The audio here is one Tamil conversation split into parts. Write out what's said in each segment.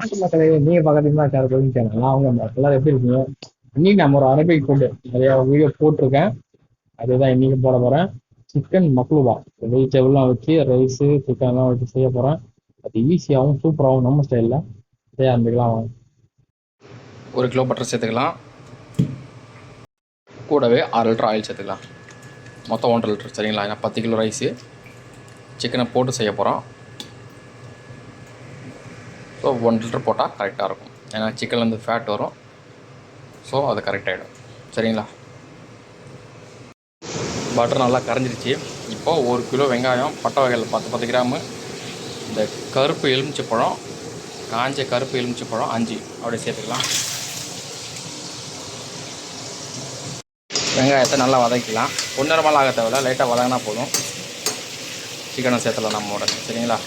மக்களே நீங்க பக்கத்துல தான் சார் கோயிங் சேனல் அவங்க எல்லாரும் எப்படி இருக்கீங்க இன்னைக்கு நம்ம ஒரு அரபிக் ஃபுட்டு நிறைய வீடியோ போட்டிருக்கேன் அதுதான் இன்னைக்கு போட போறேன் சிக்கன் மக்ளூபா வெஜிடபிள்லாம் வச்சு ரைஸு சிக்கன்லாம் வச்சு செய்ய போறேன் அது ஈஸியாகவும் சூப்பராகவும் நம்ம ஸ்டைலில் செய்ய ஆரம்பிக்கலாம் வாங்க ஒரு கிலோ பட்டர் சேர்த்துக்கலாம் கூடவே ஆறு லிட்டர் ஆயில் சேர்த்துக்கலாம் மொத்தம் ஒன்றரை லிட்டர் சரிங்களா ஏன்னா பத்து கிலோ ரைஸு சிக்கனை போட்டு செய்ய போகிறோம் ஸோ ஒன் லிட்டர் போட்டால் கரெக்டாக இருக்கும். ஏன்னா சிக்கன்லேருந்து ஃபேட் வரும். ஸோ அது கரெக்டாகிடும் சரிங்களா? பட்டர் நல்லா கரைஞ்சிருச்சு. இப்போது ஒரு கிலோ வெங்காயம் பட்டை வகையில் பத்து பத்து கிராமு. இந்த கருப்பு எலுமிச்சை பழம் காஞ்ச கருப்பு எலுமிச்சை பழம் அஞ்சு. அப்படியே சேர்த்துக்கலாம். வெங்காயத்தை நல்லா வதக்கிக்கலாம். பொன்னிறமெல்லாம் ஆக தேவையில்ல. லைட்டாக வதங்கினா போதும். சிக்கனை சேர்த்துலாம் நம்மளோட சரிங்களா?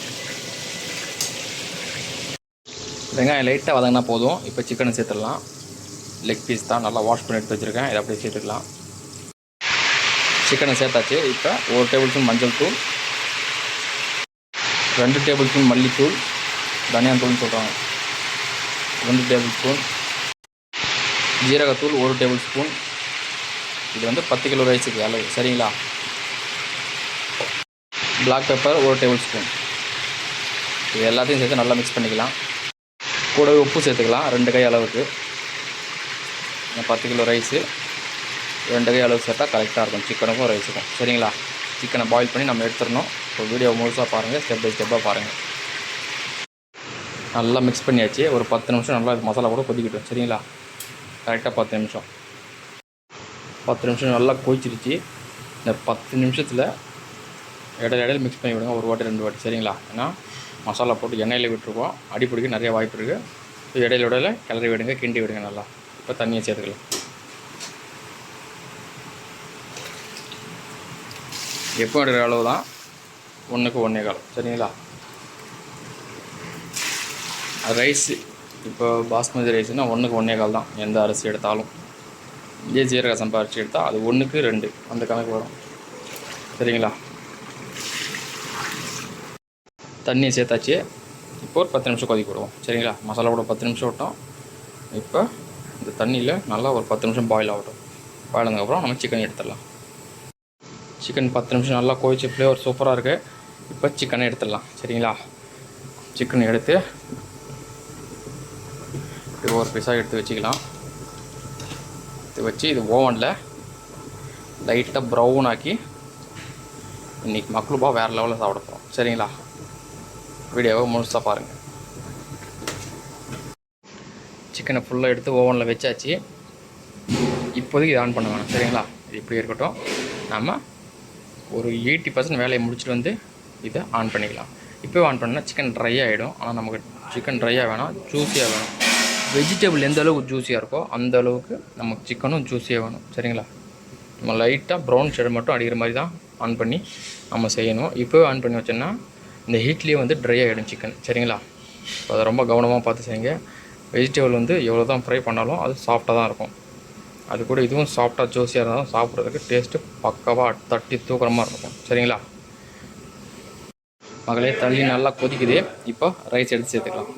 வெங்காயம் லைட்டாக வதங்கினா போதும். இப்போ சிக்கனை சேர்த்துடலாம். லெக் பீஸ் தான் நல்லா வாஷ் பண்ணி எடுத்து வச்சுருக்கேன். இதை அப்படியே சேர்த்துக்கலாம் சிக்கனை சேர்த்தாச்சு. இப்போ ஒரு டேபிள் ஸ்பூன் மஞ்சள் தூள் ரெண்டு டேபிள் ஸ்பூன் மல்லித்தூள் தனியாத்தூள்னு சொல்கிறாங்க ரெண்டு டேபிள் ஸ்பூன் ஜீரகத்தூள் ஒரு டேபிள் ஸ்பூன் இது வந்து பத்து கிலோ ரைஸுக்கு அளவு சரிங்களா? பிளாக் பெப்பர் ஒரு டேபிள் ஸ்பூன் இது எல்லாத்தையும் சேர்த்து நல்லா மிக்ஸ் பண்ணிக்கலாம். கூடவே உப்பு சேர்த்துக்கலாம். ரெண்டு கை அளவுக்கு. பத்து கிலோ ரைஸு ரெண்டு கை அளவுக்கு சேர்த்தா கரெக்டாக இருக்கும். சிக்கனுக்கும் ரைஸுக்கும் சரிங்களா? சிக்கனை பாயில் பண்ணி நம்ம எடுத்துடணும். இப்போ வீடியோ முழுசாக பாருங்கள் ஸ்டெப் பை ஸ்டெப்பாக பாருங்கள் நல்லா மிக்ஸ் பண்ணியாச்சு. ஒரு பத்து நிமிஷம் நல்லா மசாலா கூட கொதிக்கட்டும். சரிங்களா? கரெக்டாக பத்து நிமிஷம். பத்து நிமிஷம் நல்லா கொதிச்சிருச்சு. இந்த பத்து நிமிஷத்தில் இடையில இடையில மிக்ஸ் பண்ணி விடுங்க. ஒரு வாட்டி ரெண்டு வாட்டி. சரிங்களா? ஏன்னா மசாலா போட்டு எண்ணெயில் விட்டுருக்கோம். அடிப்பிடிக்க நிறைய வாய்ப்பு இருக்குது இடையில இடையில கிளறி விடுங்க கிண்டி விடுங்க நல்லா. இப்போ தண்ணியை சேர்த்துக்கலாம். எப்போ எடுக்கிற அளவு தான் ஒன்றுக்கு ஒன்றே காலம் சரிங்களா? ரைஸ் இப்போ பாஸ்மதி ரைஸ்னால் ஒன்றுக்கு ஒன்றே கால் தான். எந்த அரிசி எடுத்தாலும். இதே ஜீரக சம்பா அரிசி எடுத்தால் அது ஒன்றுக்கு ரெண்டு. அந்த கணக்கு வரும். சரிங்களா? தண்ணியை சேர்த்தாச்சு. இப்போ ஒரு பத்து நிமிஷம் கொதிக்க விடுவோம். சரிங்களா? மசாலா கூட பத்து நிமிஷம் விட்டோம். இப்போ இந்த தண்ணியில் நல்லா ஒரு பத்து நிமிஷம் பாயில் ஆகட்டும். பாயில் ஆனதுக்கப்புறம் நம்ம சிக்கன் எடுத்துடலாம். சிக்கன் பத்து நிமிஷம் நல்லா கொதிச்சு ஃப்ளேவர் சூப்பராக இருக்குது இப்போ சிக்கனை எடுத்துடலாம். சரிங்களா? சிக்கன் எடுத்து இது ஒரு பீஸாக எடுத்து வச்சுக்கலாம். எடுத்து வச்சு இது ஓவனில் லைட்டாக ப்ரௌன் ஆக்கி இன்றைக்கி மக்ளுபா வேறு லெவலில் சாப்பிட போகிறோம் சரிங்களா? வீடியோவை முழுசாக பாருங்கள் சிக்கனை ஃபுல்லாக எடுத்து ஓவனில் வச்சாச்சு. இப்போதைக்கு இது ஆன் பண்ண வேணாம். சரிங்களா? இது இப்படி இருக்கட்டும். நம்ம ஒரு எயிட்டி பர்சன்ட் வேலையை முடிச்சுட்டு வந்து இதை ஆன் பண்ணிக்கலாம். இப்போ ஆன் பண்ணால் சிக்கன் ட்ரை ஆகிடும் ஆனால் நமக்கு சிக்கன் ட்ரையாக வேணாம். ஜூஸியாக வேணும். வெஜிடபிள் எந்த அளவுக்கு ஜூஸியாக இருக்கோ அந்த அளவுக்கு நமக்கு சிக்கனும் ஜூஸியாக வேணும். சரிங்களா? நம்ம லைட்டாக ப்ரௌன் ஷேடு மட்டும் அடிக்கிற மாதிரி தான் ஆன் பண்ணி நம்ம செய்யணும். இப்போவே ஆன் பண்ணி வச்சோன்னா இந்த ஹீட்லேயே வந்து ட்ரை ஆகிடும் சிக்கன் சரிங்களா? இப்போ அதை ரொம்ப கவனமாக பார்த்து செய்யுங்க. வெஜிடபிள் வந்து எவ்வளோ தான் ஃப்ரை பண்ணாலும் அது சாஃப்டாக தான் இருக்கும். அது கூட இதுவும் சாஃப்டாக ஜோசியாக இருந்தாலும் சாப்பிட்றதுக்கு டேஸ்ட்டு பக்கவாக தட்டி தூக்குறமாக இருக்கும். சரிங்களா? மகளே தள்ளி நல்லா கொதிக்குது. இப்போ ரைஸ் எடுத்து சேர்த்துக்கலாம்.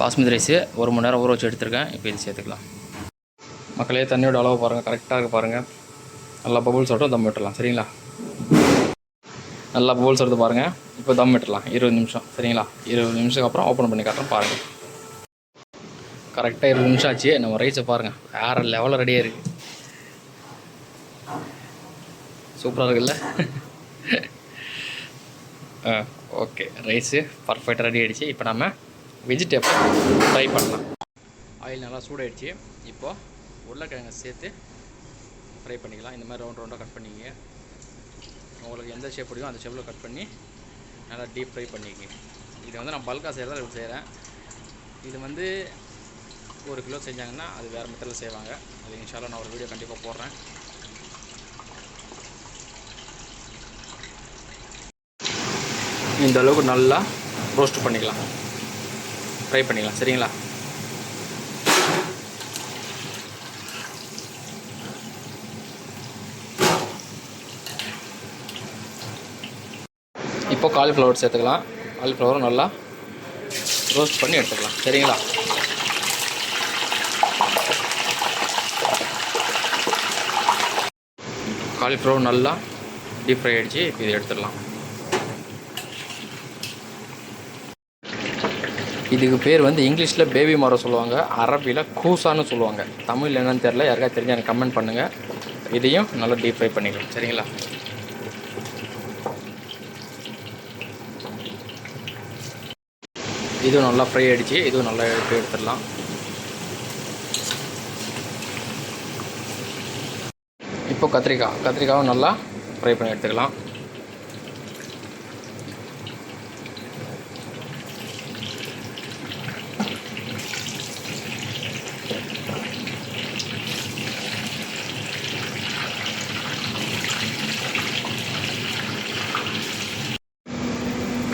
பாஸ்மதி ரைஸு ஒரு மணி நேரம் ஊற வச்சு எடுத்துருக்கேன். இப்போ இது சேர்த்துக்கலாம். மக்களே தண்ணியோட அளவு பாருங்கள் கரெக்டாக இருக்கு பாருங்கள் நல்லா பபுள்ஸ் ஆட்டும் தம் விட்டுடலாம். சரிங்களா? நல்லா போல்ஸ் எடுத்து பாருங்கள் இப்போ தம் விட்டுலாம் இருபது நிமிஷம். சரிங்களா? இருபது நிமிஷத்துக்கு அப்புறம் ஓப்பன் பண்ணி காட்டுறோம் பாருங்கள் கரெக்டாக இருபது நிமிஷம் ஆச்சு. நம்ம ரைஸை பாருங்கள் வேறு லெவலில் ரெடியாக இருக்குது சூப்பராக இருக்குல்ல? ஆ ஓகே ரைஸு பர்ஃபெக்டாக ரெடி ஆகிடுச்சு இப்போ நம்ம வெஜிடபிள் ஃப்ரை பண்ணலாம். ஆயில் நல்லா சூடாயிடுச்சு. இப்போது உருளைக்கிழங்கை சேர்த்து ஃப்ரை பண்ணிக்கலாம். இந்த மாதிரி ரவுண்ட் ரவுண்டாக கட் பண்ணிக்கங்க. உங்களுக்கு எந்த ஷேப் பிடிக்கும் அந்த ஷேப்பில் கட் பண்ணி நல்லா டீப் ஃப்ரை பண்ணிக்கங்க. இது வந்து நான் பல்காக செய்கிறதா இப்படி செய்கிறேன் இது வந்து ஒரு கிலோ செஞ்சாங்கன்னா அது வேறு மெத்தடில் செய்வாங்க. அது இன்ஷால்லாம் நான் ஒரு வீடியோ கண்டிப்பாக போடுறேன். இந்த அளவுக்கு நல்லா ரோஸ்ட் பண்ணிக்கலாம். ஃப்ரை பண்ணிக்கலாம். சரிங்களா? இப்போ காலிஃப்ளவர் சேர்த்துக்கலாம். காலிஃப்ளவரும் நல்லா ரோஸ்ட் பண்ணி எடுத்துக்கலாம். சரிங்களா? காலிஃப்ளவர் நல்லா டீப் ஃப்ரை ஆகிடுச்சு இப்போ இதை எடுத்துடலாம். இதுக்கு பேர் வந்து இங்கிலீஷில் பேபி மரம் சொல்லுவாங்க. அரபியில் கூசான்னு சொல்லுவாங்க. தமிழ் என்னன்னு தெரில யாருக்காவது தெரிஞ்சு எனக்கு கமெண்ட் பண்ணுங்கள் இதையும் நல்லா டீப் ஃப்ரை பண்ணிக்கலாம். சரிங்களா? இதுவும் நல்லா ஃப்ரை ஆகிடுச்சு இதுவும் நல்லா எடுத்து எடுத்துடலாம். இப்போ கத்திரிக்காய். கத்திரிக்காயும் நல்லா ஃப்ரை பண்ணி எடுத்துக்கலாம்.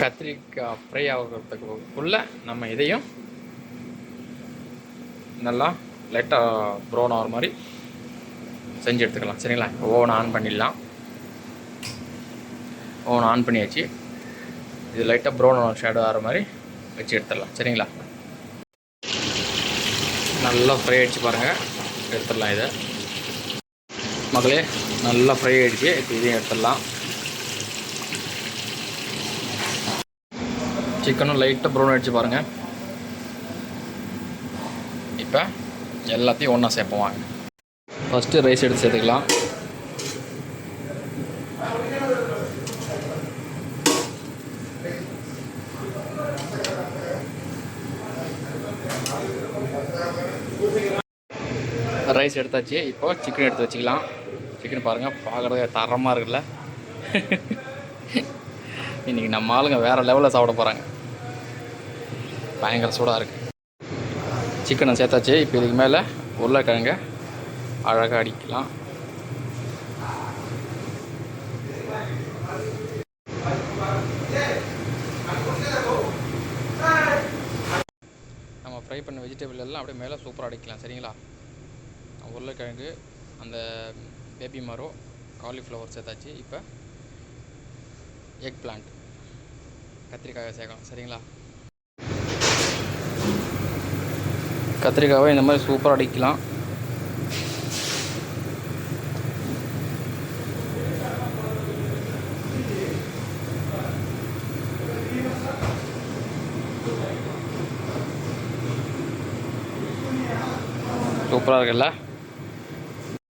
கத்திரிக்காய் ஃப்ரை ஆகிறதுக்குள்ள நம்ம இதையும் நல்லா லைட்டாக ப்ரௌன் ஆகிற மாதிரி செஞ்சு எடுத்துக்கலாம். சரிங்களா? ஓவன் ஆன் பண்ணிடலாம். ஓவன் ஆன் பண்ணியாச்சு. இது லைட்டாக ப்ரௌன் ஷேடோ ஆகிற மாதிரி வச்சு எடுத்துடலாம். சரிங்களா? நல்லா ஃப்ரை ஆகிடுச்சு பாருங்கள் எடுத்துடலாம் இதை. மக்களே நல்லா ஃப்ரை ஆகிடுச்சு இப்போ இதையும் எடுத்துடலாம். சிக்கனும் லைட்டாக ப்ரௌன் ஆகிடுச்சு பாருங்கள் இப்போ எல்லாத்தையும் ஒன்றா சேர்ப்போம் வாங்க. ஃபஸ்ட்டு ரைஸ் எடுத்து சேர்த்துக்கலாம். ரைஸ் எடுத்தாச்சு. இப்போ சிக்கன் எடுத்து வச்சுக்கலாம். சிக்கன் பாருங்கள் பார்க்குறது தரமாக இருக்குல்ல. இன்றைக்கி நம்ம ஆளுங்க வேறு லெவலில் சாப்பிட போகிறாங்க பயங்கர சூடாக இருக்குது சிக்கனை சேர்த்தாச்சு. இப்போ இதுக்கு மேலே உருளைக்கிழங்க அழகாக அடிக்கலாம். நம்ம ஃப்ரை பண்ண வெஜிடபிள் எல்லாம் அப்படியே மேலே சூப்பராக அடிக்கலாம். சரிங்களா? உருளைக்கிழங்கு அந்த பேபி மரோ காலிஃப்ளவர் சேர்த்தாச்சு. இப்போ எக் பிளான்ட் கத்திரிக்காயை சேர்க்கலாம். சரிங்களா? கத்திரிக்காவை இந்த மாதிரி சூப்பராக அடிக்கலாம். சூப்பராக இருக்குல்ல?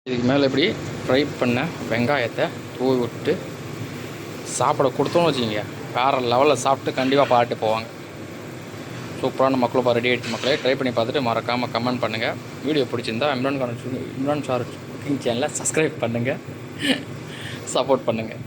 இதுக்கு மேலே இப்படி ஃப்ரை பண்ண வெங்காயத்தை தூவி விட்டு சாப்பிட கொடுத்தோன்னு வச்சுக்கோங்க. வேறு லெவலில் சாப்பிட்டு கண்டிப்பாக பாட்டு போவாங்க. சூப்பரான மக்களுப்பா ரெடி ஆகிடுச்சு மக்களே ட்ரை பண்ணி பார்த்துட்டு மறக்காமல் கமெண்ட் பண்ணுங்கள் வீடியோ பிடிச்சிருந்தா இம்ரான் கான் இம்ரான் சார் குக்கிங் சேனலை சப்ஸ்கிரைப் பண்ணுங்கள் சப்போர்ட் பண்ணுங்கள்